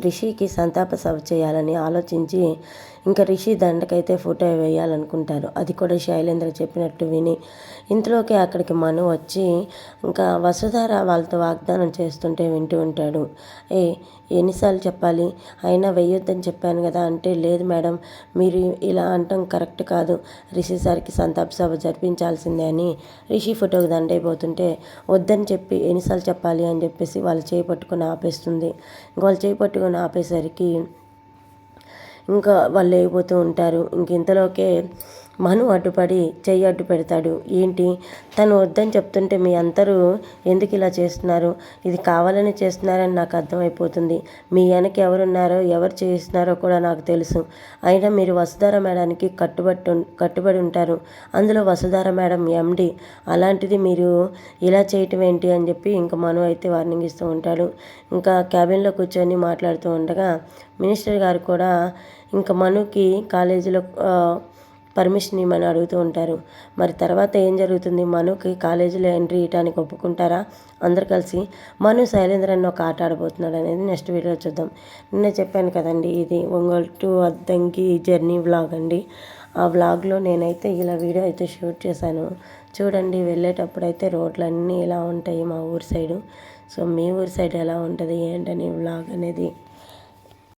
రిషికి సంతాప సభ చేయాలని ఆలోచించి ఇంకా రిషి దండకైతే ఫోటో వేయాలనుకుంటారు. అది కూడా శైలేంద్ర చెప్పినట్టు విని ఇంతలోకి అక్కడికి మను వచ్చి ఇంకా వసుధార వాళ్ళతో వాగ్దానం చేస్తుంటే వింటూ ఉంటాడు. ఏ ఎన్నిసార్లు చెప్పాలి? అయినా వెయ్యొద్దని చెప్పాను కదా అంటే లేదు మేడం మీరు ఇలా అంటాం కరెక్ట్ కాదు. రిషి సార్కి సంతాప సభ జరిపించాల్సిందే అని రిషి ఫోటోకి దండైపోతుంటే వద్దని చెప్పి ఎన్నిసార్లు చెప్పాలి అని చెప్పేసి వాళ్ళు చేయి ఆపేస్తుంది. ఇంకా వాళ్ళు చేయి పట్టుకొని ఆపేసరికి ఇంకా వాళ్ళు లేకపోతూ ఉంటారు. ఇంక ఇంతలోకే మను అడ్డుపడి చెయ్యి అడ్డు పెడతాడు ఏంటి? తను వద్దని చెప్తుంటే మీ అందరూ ఎందుకు ఇలా చేస్తున్నారు? ఇది కావాలని చేస్తున్నారని నాకు అర్థమైపోతుంది. మీ వెనక ఎవరున్నారో ఎవరు చేయిస్తున్నారో కూడా నాకు తెలుసు. అయినా మీరు వసుధార మేడానికి కట్టుబడి కట్టుబడి ఉంటారు. అందులో వసుధార మేడం ఎండి. అలాంటిది మీరు ఇలా చేయటం ఏంటి అని చెప్పి ఇంకా మను అయితే వార్నింగ్ ఇస్తూ ఉంటాడు. ఇంకా క్యాబిన్లో కూర్చొని మాట్లాడుతూ ఉండగా మినిస్టర్ గారు కూడా ఇంకా మనుకి కాలేజీలో పర్మిషన్ ఇవ్వమని అడుగుతూ ఉంటారు. మరి తర్వాత ఏం జరుగుతుంది? మనుకి కాలేజీలో ఎంట్రీ ఇవ్వడానికి ఒప్పుకుంటారా? అందరు కలిసి మను శైలేంద్రన్ ఒక ఆట ఆడబోతున్నాడు అనేది నెక్స్ట్ వీడియో చూద్దాం. నిన్న చెప్పాను కదండి ఇది Ongole to Addanki journey vlog అండి. ఆ వ్లాగ్లో నేనైతే ఇలా వీడియో అయితే షూట్ చేశాను. చూడండి వెళ్ళేటప్పుడు అయితే రోడ్లన్నీ ఇలా ఉంటాయి మా ఊరి సైడు. సో మీ ఊరి సైడ్ ఎలా ఉంటుంది? ఏంటని వ్లాగ్ అనేది